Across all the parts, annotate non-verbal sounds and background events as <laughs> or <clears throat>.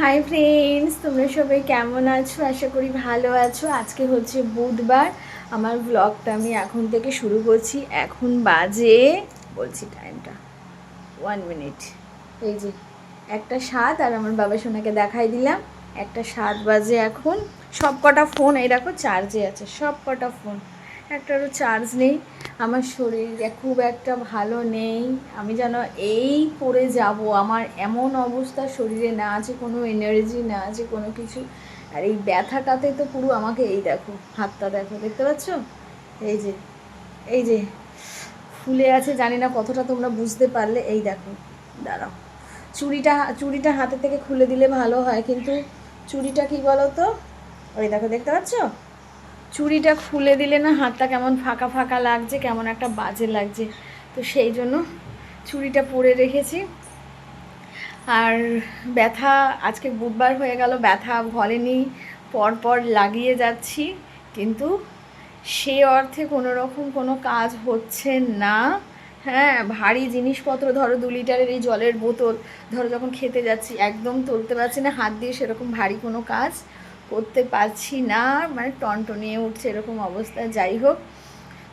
Hi friends তোমরা সবাই কেমন আছো? আশা করি ভালো আছো। আজকে হচ্ছে বুধবার। আমার ব্লগটা আমি এখন থেকে শুরু করছি। এখন বাজে, বলছি টাইমটা ওয়ান মিনিট এই যে, একটা সাত, আর আমার বাবা সোনাকে দেখাই দিলাম। একটা সাত বাজে এখন। সব কটা ফোন এই দেখো চার্জে আছে। সব কটা ফোন একটারও চার্জ নেই। আমার শরীর খুব একটা ভালো নেই। আমি যেন এই পড়ে যাব। আমার এমন অবস্থা শরীরে না আছে, কোনো এনার্জি না আছে, কোনো কিছু। আর এই ব্যথাটাতে তো পুরো আমাকে এই দেখো, হাতটা দেখো, দেখতে পাচ্ছ? এই যে এই যে, ফুলে আছে, জানি না কতটা তোমরা বুঝতে পারলে। এই দেখো, দাঁড়াও। চুড়িটা চুড়িটা হাতে থেকে খুলে দিলে ভালো হয়, কিন্তু চুড়িটা কি বলো তো ওই দেখো, দেখতে পাচ্ছ? চুড়িটা খুলে দিলে না হাতটা কেমন ফাঁকা ফাঁকা লাগছে, কেমন একটা বাজে লাগছে। তো সেই জন্য চুড়িটা পরে রেখেছি। আর ব্যথা আজকে বুধবার হয়ে গেল, ব্যথা ঘরেনি পরপর লাগিয়ে যাচ্ছি, কিন্তু সে অর্থে কোনো রকম কোনো কাজ হচ্ছে না। হ্যাঁ ভারী জিনিসপত্র, ধরো দু লিটারের এই জলের বোতল, ধরো যখন খেতে যাচ্ছি, একদম তুলতে পারছি না, হাত দিয়ে সেরকম ভারী কোনো কাজ করতে পারছি না মানে টনটনিয়ে উঠছে এরকম অবস্থা, যাই হোক।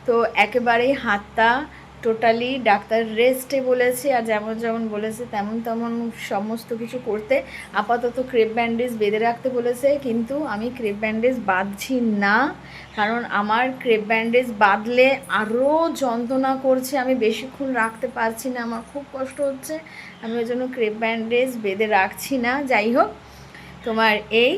তো একেবারেই হাতটা টোটালি ডাক্তার রেস্টে বলেছে আর যেমন যেমন বলেছে তেমন তেমন সমস্ত কিছু করতে। আপাতত ক্রেপ ব্যান্ডেজ বেঁধে রাখতে বলেছে, কিন্তু আমি ক্রেপ ব্যান্ডেজ বাঁধছি না, কারণ আমার ক্রেপ ব্যান্ডেজ বাঁধলে আরও যন্ত্রণা করছে, আমি বেশিক্ষণ রাখতে পারছি না, আমার খুব কষ্ট হচ্ছে। আমি ওই জন্য ক্রেপ ব্যান্ডেজ বেঁধে রাখছি না, যাই হোক। তোমার এই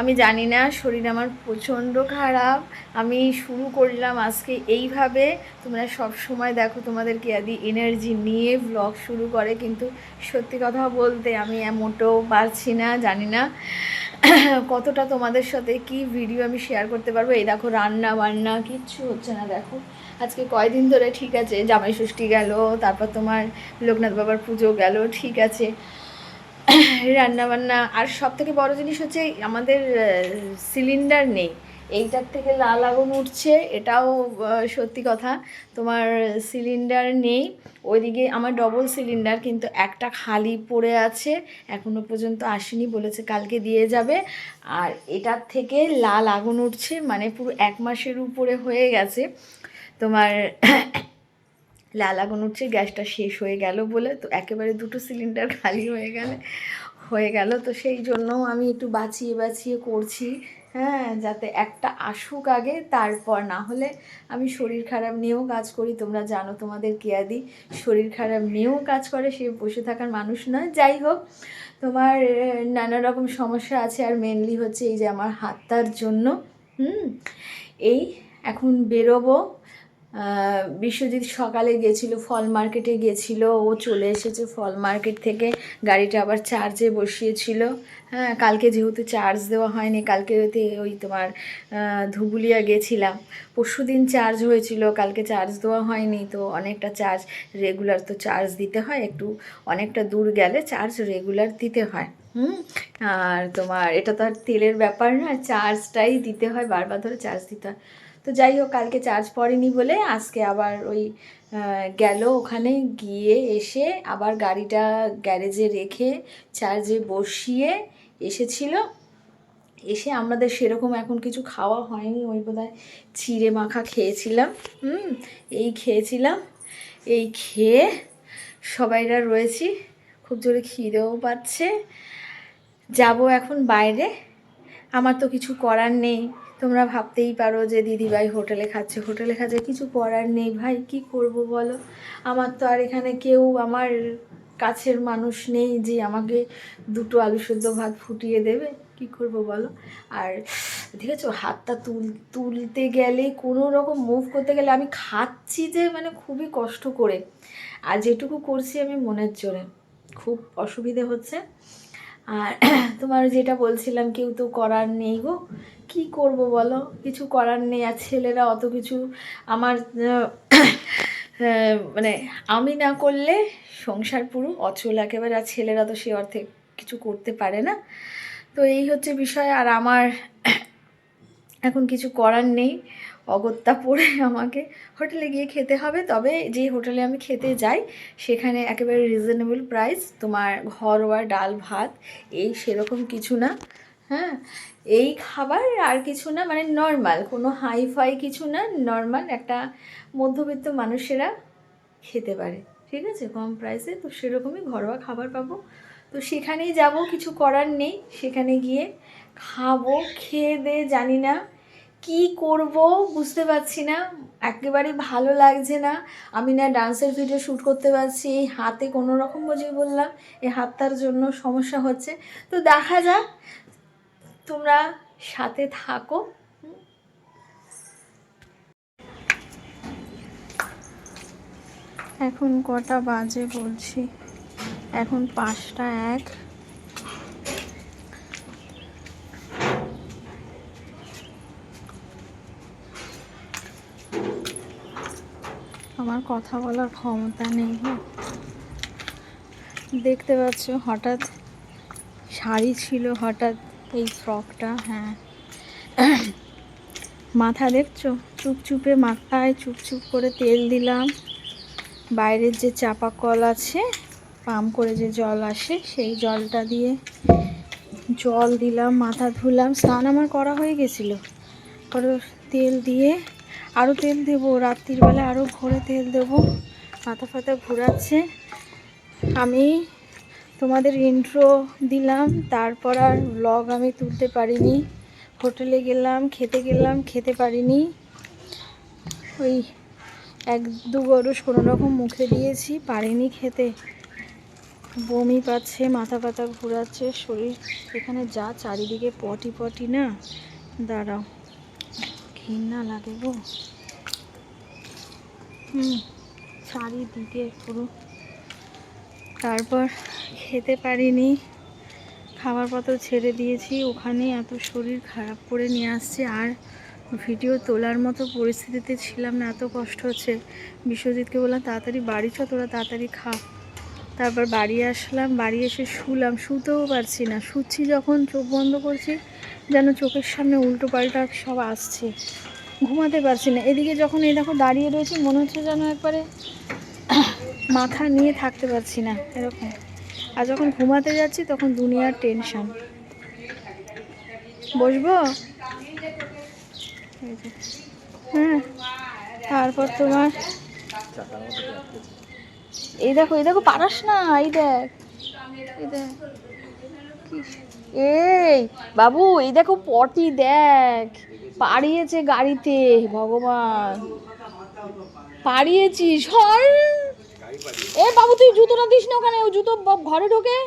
আমি জানি না, শরীর আমার প্রচণ্ড খারাপ। আমি শুরু করলাম আজকে এইভাবে। তোমরা সব সময় দেখো তোমাদেরকে আদি এনার্জি নিয়ে ব্লগ শুরু করে, কিন্তু সত্যি কথা বলতে আমি মোটেও পারছি না, জানি না <clears throat> কতটা তোমাদের সাথে কি ভিডিও আমি শেয়ার করতে পারব। এই দেখো রান্না বান্না, কিচ্ছু হচ্ছে না, দেখো। আজকে কয়দিন ধরে ঠিক আছে জামাই ষষ্ঠী গেল, তারপর তোমার লোকনাথ বাবার পুজো গেল, ঠিক আছে। রান্না বান্না আর সব থেকে বড় জিনিস হচ্ছে আমাদের সিলিন্ডার নেই। এইটার থেকে লাল আগুন উঠছে, এটাও সত্যি কথা। তোমার সিলিন্ডার নেই। ওইদিকে আমার ডবল সিলিন্ডার কিন্তু একটা খালি পড়ে আছে, এখনও পর্যন্ত আসেনি, বলেছে কালকে দিয়ে যাবে। আর এটার থেকে লাল আগুন উঠছে মানে পুরো এক মাসের উপরে হয়ে গেছে। তোমার লাল আগুন উঠছে গ্যাসটা শেষ হয়ে গেল বলে তো একেবারে দুটো সিলিন্ডার খালি হয়ে গেলে, হয়ে গেল। তো সেই জন্য আমি একটু বাঁচিয়ে বাঁচিয়ে করছি হ্যাঁ যাতে একটা আসুক আগে, তারপর না হলে আমি শরীর খারাপ নিয়েও কাজ করি। তোমরা জানো তোমাদের কেয়াদি শরীর খারাপ নিয়েও কাজ করে, সে বসে থাকার মানুষ নয়। যাই হোক, তোমার নানা রকম সমস্যা আছে আর মেনলি হচ্ছে এই যে আমার হাতটার জন্য। হুম, এই এখন বেরোবো। বিশ্বজিৎ সকালে গেছিল, ফল মার্কেটে গেছিল, ও চলে এসেছে ফল মার্কেট থেকে। গাড়িটা আবার চার্জে বসিয়েছিল। হ্যাঁ কালকে যেহেতু চার্জ দেওয়া হয়নি, কালকে ওই তোমার ধুবুলিয়া গেছিলাম। পরশু দিন চার্জ হয়েছিল, কালকে চার্জ দেওয়া হয়নি, তো অনেকটা চার্জ রেগুলার তো চার্জ দিতে হয়, একটু অনেকটা দূর গেলে চার্জ রেগুলার দিতে হয়। হুম, আর তোমার, এটা তো আর তেলের ব্যাপার না, চার্জটাই দিতে হয়, বারবার ধরে চার্জ দিতে হয়। তো যাই হোক, কালকে চার্জ পড়েনি বলে আজকে আবার ওই গেল ওখানে গিয়ে এসে আবার গাড়িটা গ্যারেজে রেখে চার্জে বসিয়ে এসেছিল। এসে আমাদের সেরকম এখন কিছু খাওয়া হয়নি, ওই বোধহয় চিড়ে মাখা খেয়েছিলাম। হুম, এই খেয়েছিলাম। এই খেয়ে সবাইরা রয়েছি, খুব জোরে খিদেও পাচ্ছে। যাব এখন বাইরে। আমার তো কিছু করার নেই। তোমরা ভাবতেই পারো যে দিদিভাই হোটেলে খাচ্ছে। হোটেলে খাচ্ছে, কিছু করার নেই। ভাই, কি করব বলো? আমার তো আর এখানে কেউ, আমার কাছের মানুষ নেই যে আমাকে দুটো আলু সেদ্ধ ভাত ফুটিয়ে দেবে। কি করব বলো? আর দেখেছ, হাতটা তুল, তুলতে গেলে, কোনো রকম মুভ করতে গেলে আমি খাচ্ছি যে মানে খুবই কষ্ট করে। আর যেটুকু করছি আমি মনের জোরে। খুব অসুবিধে হচ্ছে। আর <clears throat> তোমার যেটা বলছিলাম, কেউ তো করার নেই গো। কি করব বলো? কিছু করার নেই, আর ছেলেরা অত কিছু আমার মানে আমি না করলে সংসার পুরো অচল একেবারে, আর ছেলেরা তো সে অর্থে কিছু করতে পারে না। তো এই হচ্ছে বিষয়, আর আমার এখন কিছু করার নেই। অগত্যা পড়ে আমাকে। হোটেলে গিয়ে খেতে হবে, তবে যে হোটেলে আমি খেতে যাই, সেখানে একেবারে রিজনেবল প্রাইস তোমার ঘরোয়া ডাল ভাত, এই সেরকম কিছু না হ্যাঁ? এই খাবার আর কিছু না মানে নর্মাল কোনো হাই ফাই কিছু না নর্মাল একটা মধ্যবিত্ত মানুষেরা খেতে পারে, ঠিক আছে? কম প্রাইসে তো সেরকমই ঘরোয়া খাবার পাবো। তো সেখানেই যাব, কিছু করার নেই, সেখানে গিয়ে খাব, খেয়ে দে, জানি না কি করব, বুঝতে পারছি না, একেবারে ভালো লাগছে না। আমি না ডান্সের ভিডিও শ্যুট করতে পারছি, এই হাতে কোনো রকম বুঝে বললাম, এই হাতটার জন্য সমস্যা হচ্ছে। তো দেখা যাক তোমরা সাথে থাকো। এখন কটা বাজে বলছি। এখন পাঁচটা এক। আমার কথা বলার ক্ষমতা নেই। দেখতে পাচ্ছ হঠাৎ শাড়ি ছিল হঠাৎ। এই ফ্রকটা হ্যাঁ। মাথা দেখছ? চুপচুপে মাথায় চুপচুপ করে তেল দিলাম। বাইরের যে চাপা কল আছে, পাম্প করে যে জল আসে, সেই জলটা দিয়ে জল দিলাম, মাথা ধুলাম। স্নান আমার করা হয়ে গেছিল। পরে তেল দিয়ে আরও তেল দেবো, রাত্রির বেলা আরও ভোরে তেল দেবো। মাথা ফাথা ঘোরাচ্ছে। আমি তোমাদের ইন্ট্রো দিলাম, তারপর আর ব্লগ আমি তুলতে পারিনি। হোটেলে গেলাম, খেতে গেলাম, খেতে পারিনি। ওই এক দু গরুস কোনো রকম মুখে দিয়েছি, পারিনি খেতে। বমি পাচ্ছে, মাথা পাতা ঘোরাচ্ছে, শরীর এখানে যা চারিদিকে পটি পটি না। দাঁড়াও, ঘৃণা লাগে গো। হুম, চারিদিকে পুরো তারপর খেতে পারিনি। খাবার পত্র ছেড়ে দিয়েছি। ওখানে এত শরীর খারাপ করে নিয়ে আসছে। আর ভিডিও তোলার মতো পরিস্থিতিতে ছিলাম না, এত কষ্ট হচ্ছে। বিশ্বজিৎকে বললাম, তাড়াতাড়ি বাড়ি চ, তোরা তাড়াতাড়ি খা। তারপর বাড়ি আসলাম। বাড়ি এসে শুলাম। শুতেও পারছি না। শুচ্ছি যখন, চোখ বন্ধ করছি, যেন চোখের সামনে উল্টো পাল্টা সব আসছে। ঘুমাতে পারছি না। এদিকে যখন এই দেখো দাঁড়িয়ে রয়েছি, মনে হচ্ছে যেন একবারে মাথা নিয়ে থাকতে পারছি না, এরকম। আর যখন ঘুমাতে যাচ্ছি, তখন দুনিয়ার টেনশন বসবো? হ্যাঁ। তারপর তোমার? এই দেখো এই দেখো, পারাস না, এই দেখ। এই দেখ। বাবু, এই দেখো পটি, দেখ। পাড়িয়েছে গাড়িতে, ভগবান। পাড়িয়েছিস হর এ বাবু তুই জুতোটা দিস না ওখানে ও জুতো ঘরে ঢোকে।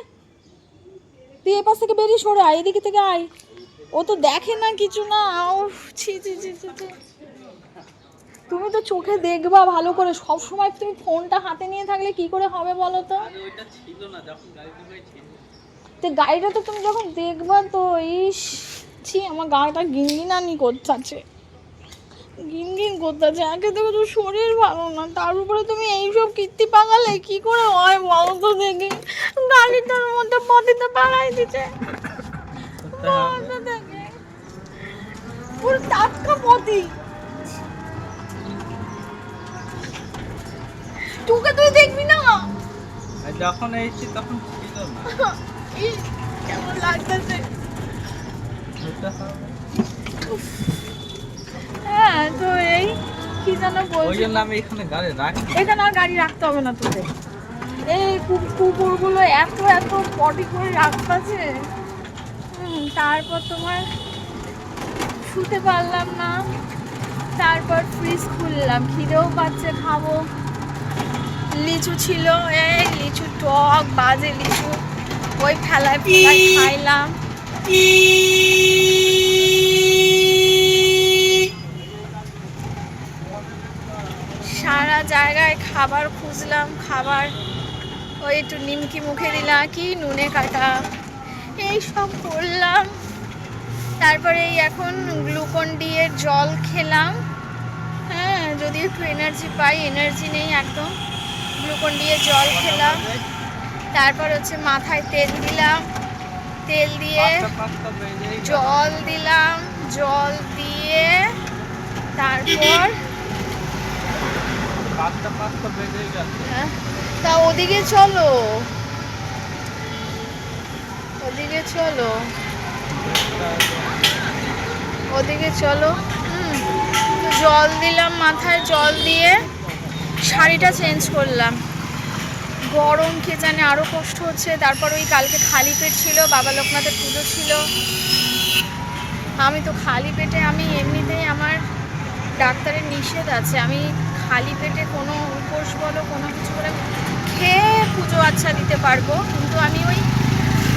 তুই এ পাশ থেকে বেরিয়ে সরে আয় এদিকে থেকে আয়। ও তো দেখে না কিছু না উফ, ছি ছি ছি ছি। তুমি তো চোখে দেখবা ভালো করে সব সময় তুমি ফোনটা হাতে নিয়ে থাকলে কি করে হবে বলো তো? তো গাড়িটা তো তুমি যখন দেখবা তো ইস ছি আমার গাটা গিনগিনানি করতেছে গিনগিন করতেছে একে তো তোর শরীর ভালো না তার উপরে তুমি এইসব কীর্তি পাগালে কি করে হয় বলো তো দেখি। গাড়িটার মধ্যে পতিতে পাড়াই তো দেখি। পুরো টাটকা পতি। তোকে তুই দেখবি না? যখন এসেছি তখন ছিল না। <laughs> কেমন লাগতেছে? তো এই কি যেন বলছি? আমি এখানে গাড়ি রাখি। এখানে আর গাড়ি রাখতে হবে না তোদের এই কুকুরগুলো এত এত পটি করে রাখতেছে তারপর তোমার শুতে পারলাম না। তারপর ফ্রিজ খুললাম। খিদেও পাচ্ছে খাব। লিচু ছিল এই লিচু টক বাজে লিচু। ওই ফেলায় খাইলাম সারা জায়গায় খাবার খুঁজলাম খাবার। ওই একটু নিমকি মুখে দিলাম কি নুনে কাটা। এই সব করলাম। তারপরে এই এখন গ্লুকন ডি এর জল খেলাম। হ্যাঁ যদি একটু এনার্জি পাই এনার্জি নেই একদম। গ্লুকন ডি এর জল খেলাম। তারপর হচ্ছে মাথায় তেল দিলাম। তেল দিয়ে। জল দিলাম জল দিয়ে তারপর পাঁচটা পাঁচটা বেজেই গেছে হ্যাঁ, তা ওদিকে চলো। ওদিকে চলো। ওদিকে চলো। হুম, জল দিলাম মাথায় জল দিয়ে শাড়িটা চেঞ্জ করলাম। গরম কে জানে আরও কষ্ট হচ্ছে। তারপর ওই কালকে খালি পেট ছিল বাবা লোকনাথের পুজো ছিল। আমি তো খালি পেটে আমি এমনিতেই আমার ডাক্তারের নিষেধ আছে। আমি খালি পেটে কোনো উপোস বলো, কোনো কিছু করে খেয়ে পুজো আচ্ছা দিতে পারব। কিন্তু আমি ওই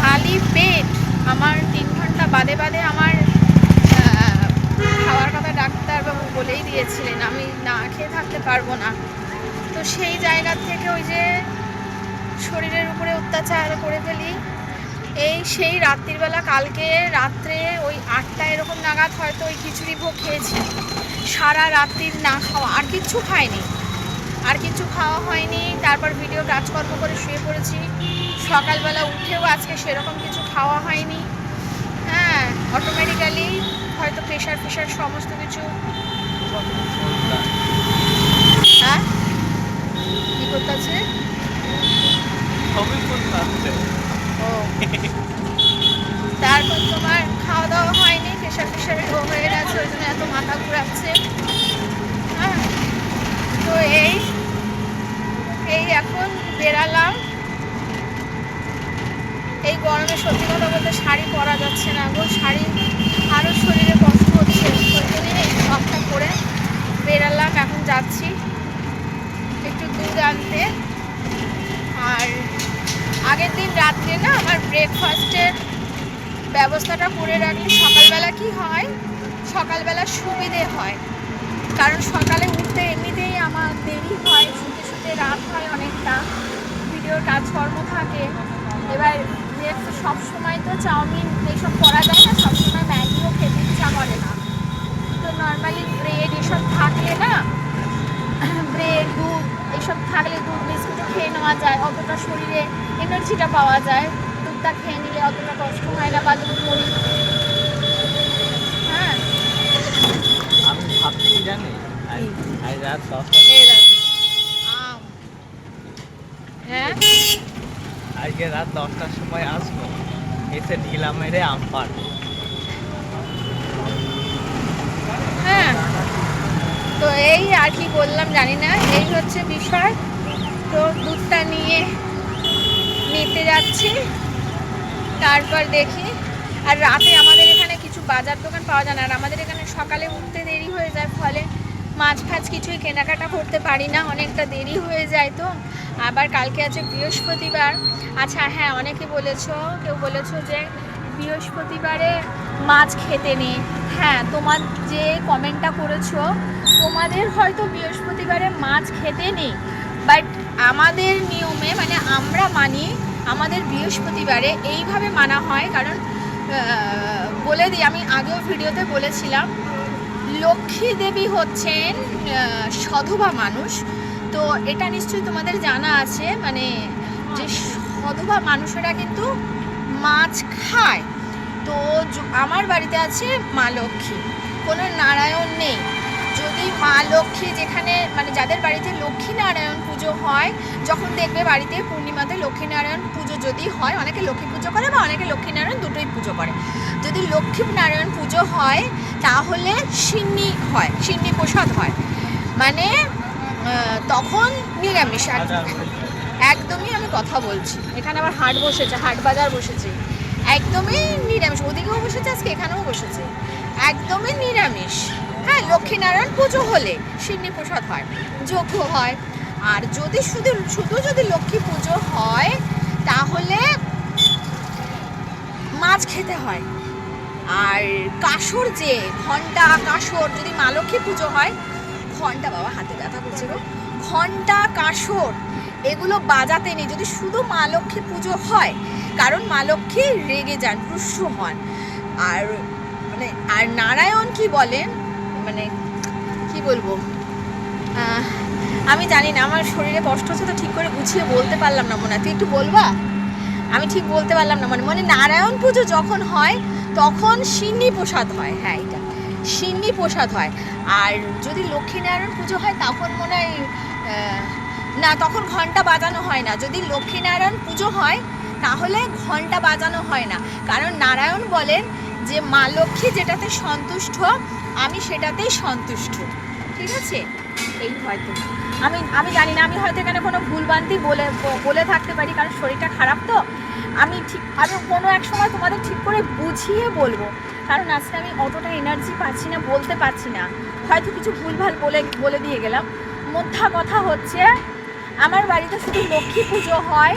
খালি পেট আমার তিন ঘণ্টা বাদে বাদে আমার খাওয়ার কথা ডাক্তারবাবু বলেই দিয়েছিলেন, আমি না খেয়ে থাকতে পারব না। তো সেই জায়গা থেকে ওই যে শরীরের উপরে অত্যাচার করে ফেলি এই সেই রাত্রিবেলা কালকে রাত্রে ওই আটটা এরকম নাগাদ হয়তো ওই খিচুড়ি ভোগ খেয়েছি। সারা রাত্রির না খাওয়া, আর কিচ্ছু খাইনি। আর কিছু খাওয়া হয়নি। তারপর ভিডিও কাজকর্ম করে শুয়ে পড়েছি। সকালবেলা উঠেও আজকে সেরকম কিছু খাওয়া হয়নি। হ্যাঁ অটোমেটিক্যালি হয়তো প্রেশার ফেশার সমস্ত কিছু হ্যাঁ? কী করতে আসছে ও <laughs> তারপর তোমার খাওয়া দাওয়া হয়নি প্রেশার ফেশারের রোগ হয়ে গেছে, ওই জন্য এত মাথা ঘুরাচ্ছে। হ্যাঁ তো এই এই এখন বেরালাম এই গরমে সত্যি কথা বলতে শাড়ি পরা যাচ্ছে না গো, শাড়ি আরও শরীরে কষ্ট হচ্ছে। ওই জন্যই এই সবটা করে বেরালাম এখন যাচ্ছি। একটু দুধ আনতে। আর আগের দিন রাত্রে না আমার ব্রেকফাস্টের ব্যবস্থাটা করে রাখলে সকালবেলা কি হয়? সকালবেলা সুবিধে হয়। কারণ সকালে উঠতে এমনিতেই আমার দেরি হয়, শুতে শুতে রাত হয় অনেকটা। ভিডিওর কাজকর্ম থাকে। এবার সব সময় তো চাউমিন এইসব করা যায় না সবসময় ম্যাগিও খেতে ইচ্ছা করে না। তো নর্মালি ব্রেড এসব থাকলে না। ব্রেড দুধ এসব থাকলে দুধ বিস্কুটও খেয়ে নেওয়া যায় অতটা শরীরে এনার্জিটা পাওয়া যায়। দুধটা খেয়ে নিলে অতটা কষ্ট হয় না বা দুধ মুড়ি হ্যাঁ। আমি ভাবছি জানি আজ রাত হ্যাঁ? আজকে রাত দশটার সময় আসব। এসে ঢিলা মেরে আম পারব হ্যাঁ তো এই আর কি বললাম জানি না, এই হচ্ছে বিষয়। তো দুধটা নিয়ে নিতে যাচ্ছি, তারপর দেখি। আর রাতে আমাদের এখানে কিছু বাজার দোকান পাওয়া যায় না, আর আমাদের এখানে সকালে উঠতে দেরি হয়ে যায়, ফলে মাছ ফাছ কিছুই কেনাকাটা করতে পারি না, অনেকটা দেরি হয়ে যায় তো। আবার কালকে আছে বৃহস্পতিবার। আচ্ছা হ্যাঁ অনেকে বলেছ, কেউ বলেছ যে বৃহস্পতিবারে মাছ খেতে নেই। হ্যাঁ তোমার যে কমেন্টটা করেছ তোমাদের হয়তো বৃহস্পতিবারে মাছ খেতে নেই বাট আমাদের নিয়মে মানে আমরা মানি আমাদের বৃহস্পতিবারে এইভাবে মানা হয়। কারণ বলে দিই, আমি আগেও ভিডিওতে বলেছিলাম, লক্ষ্মী দেবী হচ্ছেন সধবা মানুষ। তো এটা নিশ্চয়ই তোমাদের জানা আছে মানে যে সধবা মানুষেরা কিন্তু মাছ খায়। তো আমার বাড়িতে আছে মা লক্ষ্মী, কোনো নারায়ণ নেই। যদি মা লক্ষ্মী যেখানে মানে যাদের বাড়িতে লক্ষ্মী নারায়ণ পুজো হয় যখন দেখবে বাড়িতে পূর্ণিমাতে লক্ষ্মী নারায়ণ পুজো যদি হয় অনেকে লক্ষ্মী পুজো করে বা অনেকে লক্ষ্মী নারায়ণ দুটোই পুজো করে। যদি লক্ষ্মী নারায়ণ পুজো হয় তাহলে সিন্নি হয় সিন্নি প্রসাদ হয়। মানে তখন নিরামিষ। আর একদমই আমি কথা বলছি। এখানে আবার হাট বসেছে হাট বাজার বসেছে। একদমই নিরামিষ। ওদিকেও বসেছে, আজকে এখানেও বসেছে। একদমই নিরামিষ। হ্যাঁ লক্ষ্মীনারায়ণ পুজো হলে সিন্নি প্রসাদ হয়, যজ্ঞ হয়। আর যদি শুধু শুধু যদি লক্ষ্মী পুজো হয়, তাহলে মাছ খেতে হয়। আর কাসর যে ঘণ্টা কাসর, যদি মা লক্ষ্মী পুজো হয় ঘণ্টা বাবা, হাতে ব্যথা করছে গো। ঘণ্টা কাসর এগুলো বাজাতে নেই। যদি শুধু মা লক্ষ্মী পুজো হয়, কারণ মা লক্ষ্মী রেগে যান, রুষ্ট হন। আর মানে আর নারায়ণ কি বলেন? মানে কি বলব? আমি জানি না, আমার শরীরে কষ্ট হচ্ছে তো ঠিক করে গুছিয়ে বলতে পারলাম না মনে তুই একটু বলবা? আমি ঠিক বলতে পারলাম না মানে মানে নারায়ণ পুজো যখন হয়, তখন সিন্নি প্রসাদ হয়। হ্যাঁ এটা। সিন্নি প্রসাদ হয়। আর যদি লক্ষ্মীনারায়ণ পুজো হয়, তখন মনে হয় না, তখন ঘণ্টা বাজানো হয় না। যদি লক্ষ্মীনারায়ণ পুজো হয়, তাহলে ঘণ্টা বাজানো হয় না। কারণ নারায়ণ বলেন যে, মা লক্ষ্মী যেটাতে সন্তুষ্ট, আমি সেটাতেই সন্তুষ্ট। ঠিক আছে? এই হয়তো। আমি আমি জানি না, আমি হয়তো এখানে কোনো ভুলবান্তি বলে বলে থাকতে পারি, কারণ শরীরটা খারাপ তো। আমি ঠিক, আমি কোনো এক সময় তোমাদের ঠিক করে বুঝিয়ে বলব। কারণ আজকে আমি অতটা এনার্জি পাচ্ছি না, বলতে পারছি না। হয়তো কিছু ভুলভাল বলে বলে দিয়ে গেলাম। মধ্যা কথা হচ্ছে আমার বাড়িতে শুধু লক্ষ্মী পুজো হয়,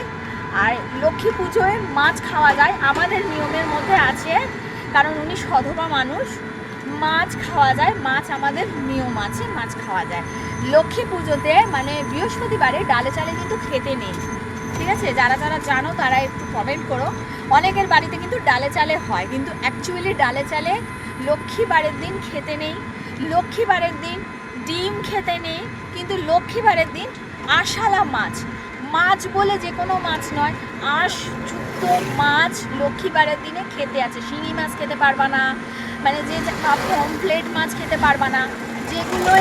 আর লক্ষ্মী পুজোয় মাছ খাওয়া যায়। আমাদের নিয়মের মধ্যে আছে, কারণ উনি সধবা মানুষ। মাছ খাওয়া যায়, মাছ আমাদের নিয়ম আছে, মাছ খাওয়া যায়। লক্ষ্মী পুজোতে মানে বৃহস্পতিবারে ডালে চালে কিন্তু খেতে নেই। ঠিক আছে? যারা যারা জানো তারা একটু কমেন্ট করো। অনেকের বাড়িতে কিন্তু ডালে চালে হয়, কিন্তু অ্যাকচুয়ালি ডালে চালে লক্ষ্মীবারের দিন খেতে নেই। লক্ষ্মীবারের দিন ডিম খেতে নেই, কিন্তু লক্ষ্মীবারের দিন আশালা মাছ। মাছ বলে যে কোনো মাছ নয়। আঁশ যুক্ত মাছ লক্ষ্মীবারের দিনে খেতে আছে। শিঙি মাছ খেতে পারবা না। মানে যে পমপ্লেট মাছ খেতে পারবা না। যেগুলো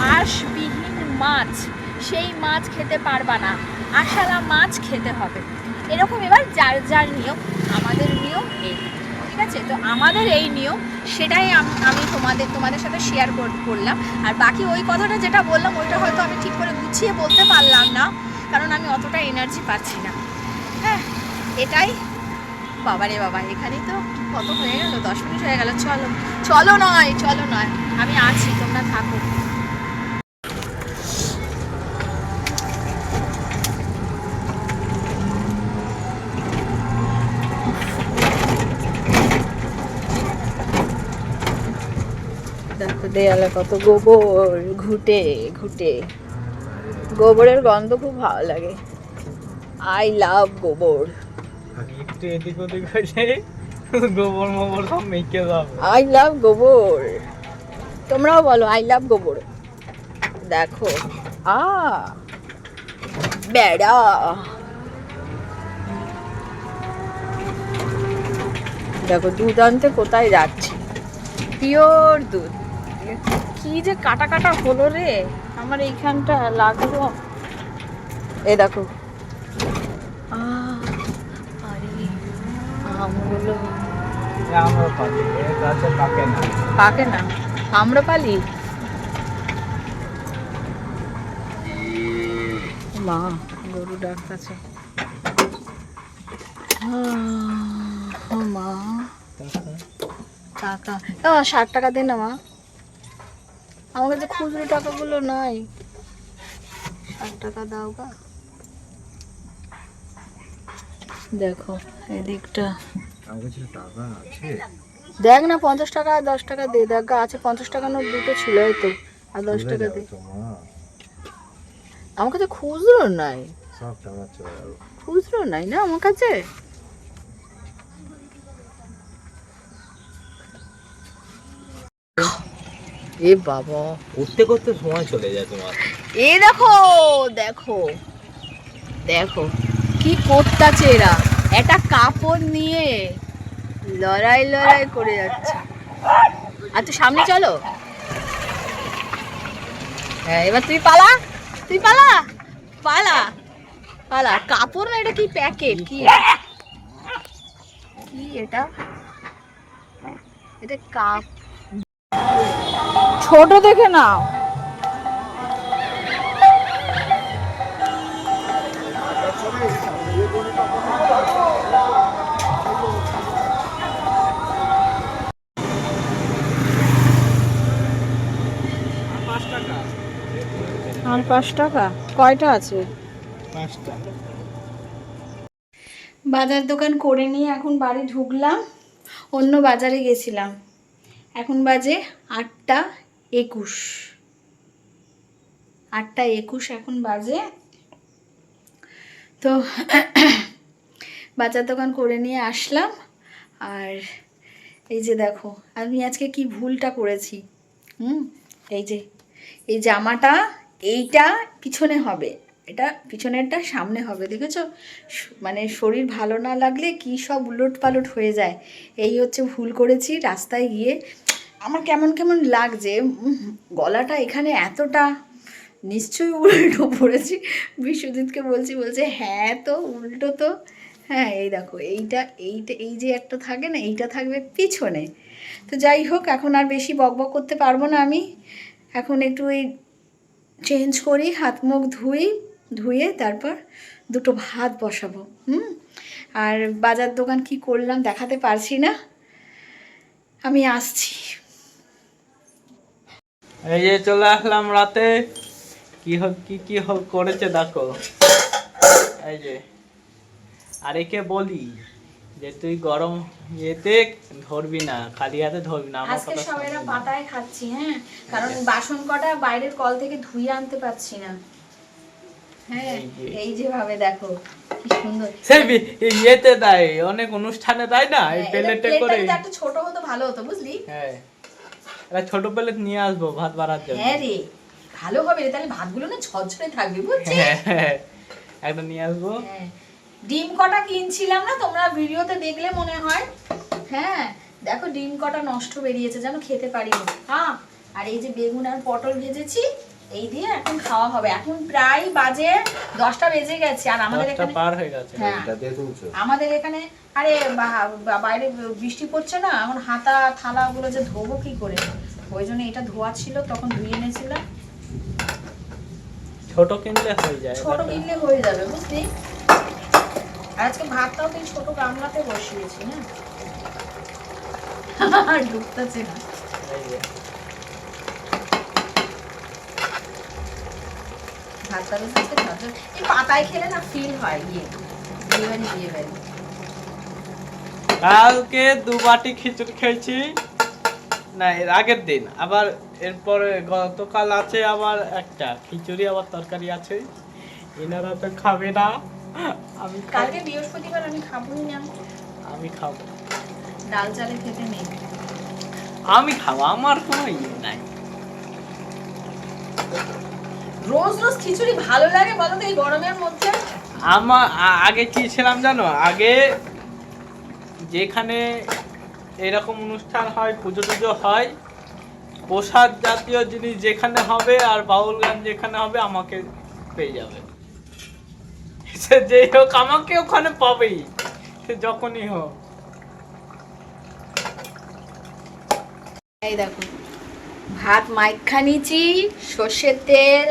আঁশবিহীন মাছ, সেই মাছ খেতে পারবা না। আশালা মাছ খেতে হবে। এরকম এবার যার যার নিয়ম, আমাদের নিয়ম এই। ঠিক আছে? তো আমাদের এই নিয়ম, সেটাই আমি তোমাদের তোমাদের সাথে শেয়ার করলাম। আর বাকি ওই কথাটা যেটা বললাম, ওইটা হয়তো আমি ঠিক করে গুছিয়ে বলতে পারলাম না, কারণ আমি অতটা এনার্জি পাচ্ছি না। হ্যাঁ এটাই। বাবা রে বাবা, এখানেই তো কত হয়ে গেল? দশ মিনিট হয়ে গেল। চলো চলো নয় চলো নয়। আমি আছি, তোমরা থাকো দেখো দেয়ালে কত গোবর ঘুটে ঘুটে। গোবরের গন্ধ খুব ভালো লাগে। আই লাভ গোবর। একটু এদিক ওদিক হয়ে গোবর মোবর সব মেকে যাবে আই লাভ গোবর। তোমরাও বলো আই লাভ গোবর। দেখো। আ বেড়া। দেখো দুধ আনতে কোথায় যাচ্ছি? পিওর দুধ। কি যে কাটা কাটা হলো রে? আমার এইখানটা লাগল। এ দেখো। আমগুলো। আমরা পাকে না। পাকে না। আম্রপালি মা গরু ডাকতেছে। মা। টাকা ষাট টাকা দে না মা। আমার কাছে খুচরো টাকাগুলো নাই। ষাট টাকা দাও গা। দেখো এদিকটা। দেখ না পঞ্চাশ টাকা আর দশ টাকা দে। দেখ গা আছে পঞ্চাশ টাকা নোট দুটো ছিল এই তো। আর দশ টাকা দে। আমার কাছে খুচরো নাই। খুচরো নাই না আমার কাছে? এ বাবা। উঠতে করতে সময় চলে যায় তোমার। এ দেখো দেখো দেখো কি করতেছে এরা? একটা কাপড় নিয়ে লড়াই লড়াই করে যাচ্ছে। আর তুই সামনে চলো। হ্যাঁ এবার তুই পালা তুই পালা পালা পালা। কাপড় না এটা কি প্যাকেট? কি? কি এটা? এটা কাপ ছোট দেখে নাও। আর পাঁচ টাকা? কয়টা আছে? পাঁচটা। বাজার দোকান করে নিয়ে এখন বাড়ি ঢুকলাম অন্য বাজারে গেছিলাম। এখন বাজে আটটা একুশ। আটটা একুশ এখন বাজে। তো <coughs> বাজার দোকান করে নিয়ে আসলাম। আর এই যে দেখো, আমি আজকে কি ভুলটা করেছি? হুম, এই যে, এই জামাটা এইটা পিছনে হবে। এটা পিছনেরটা সামনে হবে, দেখেছ? মানে শরীর ভালো না লাগলে কি সব উলট পালট হয়ে যায়। এই হচ্ছে ভুল করেছি, রাস্তায় গিয়ে আমার কেমন কেমন লাগছে গলাটা এখানে এতটা নিশ্চয়ই উল্টো পড়েছি। বিশ্বজিৎকে বলছি, বলছে হ্যাঁ তো, উল্টো তো। হ্যাঁ এই দেখো, এইটা এইটা, এই যে একটা থাকে না, এইটা থাকবে পিছনে। তো যাই হোক, এখন আর বেশি বকবক করতে পারব না আমি। এখন একটু এই চেঞ্জ করি, হাত মুখ ধুই, ধুয়ে তারপর দুটো ভাত বসাবো, হুম? আর বাজার দোকান কি করলাম দেখাতে পারছি না। আমি আসছি। এই যে চলে আসলাম রাতে। কি হোক কি কি হোক করেছে দেখো। এই যে। আর একে বলি যে তুই গরম ইয়েতে ধরবি না খালি হাতে ধরবি না আমার আজকে সবাইরা। পাতায় খাচ্ছি হ্যাঁ? কারণ বাসন কটা বাইরের কল থেকে ধুয়ে আনতে পারছি না। হ্যাঁ? এই যে। এই যে ভাবে দেখো কি সুন্দর। সেই ইয়েতে দেয় অনেক অনুষ্ঠানে দেয় না? এই হ্যাঁ, প্লেটে করে। একটা ছোট হতো ভালো হতো বুঝলি? হ্যাঁ। একটা ছোট প্লেট নিয়ে আসব ভাত বাড়ার জন্য হ্যাঁ রে ভালো হবে রে তাহলে ভাতগুলো না ঝরঝরে থাকবে বুঝছিস হ্যাঁ, হ্যাঁ। একটা নিয়ে আসব হ্যাঁ। ডিম কটা কিনছিলাম না তোমরা ভিডিওতে দেখলে মনে হয় হ্যাঁ দেখো ডিম কটা নষ্ট বেরিয়েছে যেন খেতে পারিনি হ্যাঁ আর এই যে বেগুন আর পটল ভেজেছি এই দিয়ে এখন খাওয়া হবে। এখন প্রায় বাজে দশটা বেজে গেছে আর আমাদের এখানে পার হয়ে গেছে। হ্যাঁ। আমাদের এখানে আরে বাইরে বৃষ্টি পড়ছে না এখন হাতা থালাগুলো যে ধোবো কি করে? ওই জন্য এটা ধোয়া ছিল তখন ধুয়ে এনেছিলাম। ছোট কিনলে হয়ে যায় ছোট কিনলে হয়ে যাবে বুঝলি? আর আজকে ভাতটাও তুই ছোট গামলাতে বসিয়েছি না? <laughs> ঢুকতেছে না। আজকে ঝরঝর- এই পাতায় খেলে না ফিল হয় ইয়ে বিয়ে বাড়ি কালকে দু বাটি খিচুড়ি খেয়েছি। না এর আগের দিন আবার এরপরে গতকাল আছে আবার একটা খিচুড়ি আবার তরকারি আছে। এনারা তো খাবে না। আমি খাব কালকে বৃহস্পতিবার আমি খাবোই না আমি খাব। ডাল চালে খেতে নেই। আমি খাব আমার কোনো ইয়ে নাই। রোজ রোজ খিচুড়ি ভালো লাগে বলো তো এই গরমের মধ্যে? আমার আগে কি ছিলাম জানো? আগে যেখানে এরকম অনুষ্ঠান হয় পুজো টুজো হয় প্রসাদ জাতীয় জিনিস যেখানে হবে আর বাউল গান যেখানে হবে আমাকে পেয়ে যাবে। সে যেই হোক আমাকে ওখানে পাবেই সে যখনই হোক। এই দেখো ভাত মাইখা নিয়েছি সর্ষের তেল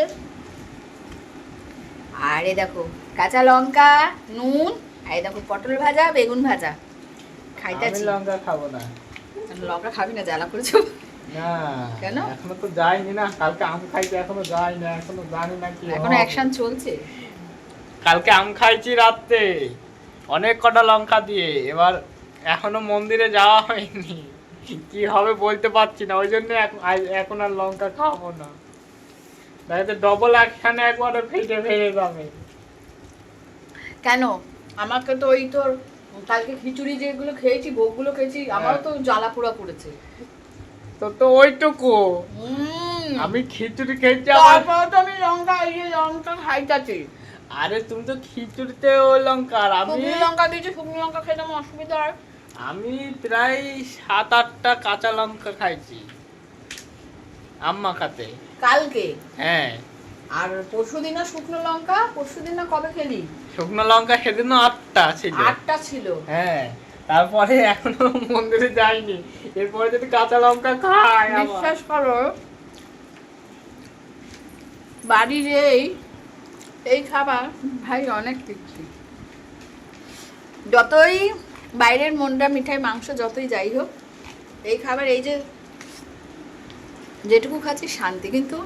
আর এই দেখো কাঁচা লঙ্কা নুন আর এই দেখো পটল ভাজা বেগুন ভাজা। খাইতেছি লঙ্কা খাব না। লঙ্কা খাবি না জ্বালা করেছ। না কেন? এখনও তো যাইনি না। কালকে আম খাইতে এখনও যাই না এখনও জানি না কি এখনও অ্যাকশন চলছে। কালকে আম খাইছি রাত্রে। অনেক কটা লঙ্কা দিয়ে। এবার এখনও মন্দিরে যাওয়া হয়নি। কি হবে বলতে পারছি না। ওই জন্য এখন আর লঙ্কা খাব না। তাহলে ডবল একখানে একবারে ফেটে ফেলে যাবে। কেন? আমাকে তো ওই তোর কালকে খিচুড়ি যেগুলো খেয়েছি ভোগগুলো খেয়েছি আমারও তো জ্বালা পোড়া পড়েছে। তো তো ওইটুকু। আমি খিচুড়ি খেয়েছি তো আমি লঙ্কা এই লঙ্কা খাইতাছি আরে তুমি তো খিচুড়িতে ওই লঙ্কা আর আমি লঙ্কা দিয়েছি শুকনো লঙ্কা খেতে আমার অসুবিধা হয়। আমি প্রায় সাত আটটা কাঁচা লঙ্কা খাইছি। আম্মা খাতে। কালকে? হ্যাঁ। আর পরশু দিন না শুকনো লঙ্কা? পরশু দিন না কবে খেলি? শুকনো লঙ্কা সেদিনও আটটা ছিল। আটটা ছিল? হ্যাঁ। তারপরে এখনও মন্দিরে যাইনি। এরপরে যদি কাঁচা লঙ্কা খাই বিশ্বাস করো বাড়ির এই এই খাবার ভাই অনেক তৃপ্তি যতই বাইরের মন্ডা মিঠাই মাংস যতই যাই হোক এই খাবার এই যে যেটুকু খাচ্ছি শান্তি। কিন্তু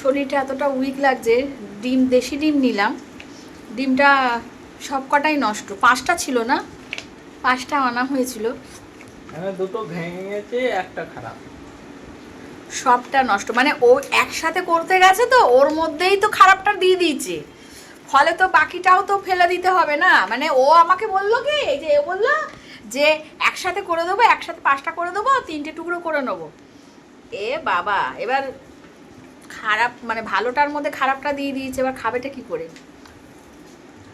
শরীরটা এতটা উইক লাগছে ডিম দেশি ডিম নিলাম। ডিমটা সব কটাই নষ্ট। পাঁচটা ছিল না পাঁচটা আনা হয়েছিল। দুটো ভেঙে গেছে একটা খারাপ। সবটা নষ্ট। মানে ও একসাথে করতে গেছে তো ওর মধ্যেই তো খারাপটা দিয়ে দিয়েছে। ফলে তো বাকিটাও তো ফেলে দিতে হবে না। মানে ও আমাকে বলল কি যে এ বলল যে একসাথে করে দেবো একসাথে পাঁচটা করে দেবো তিনটে টুকরো করে নেব। এ বাবা, এবার খারাপ মানে ভালোটার মধ্যে খারাপটা দিয়ে দিয়েছে, এবার খাবেটা কি করে?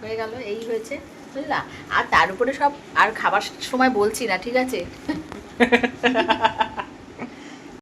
হয়ে গেল, এই হয়েছে, বুঝলা? আর তার উপরে সব, আর খাবার সময় বলছি না, ঠিক আছে? <laughs>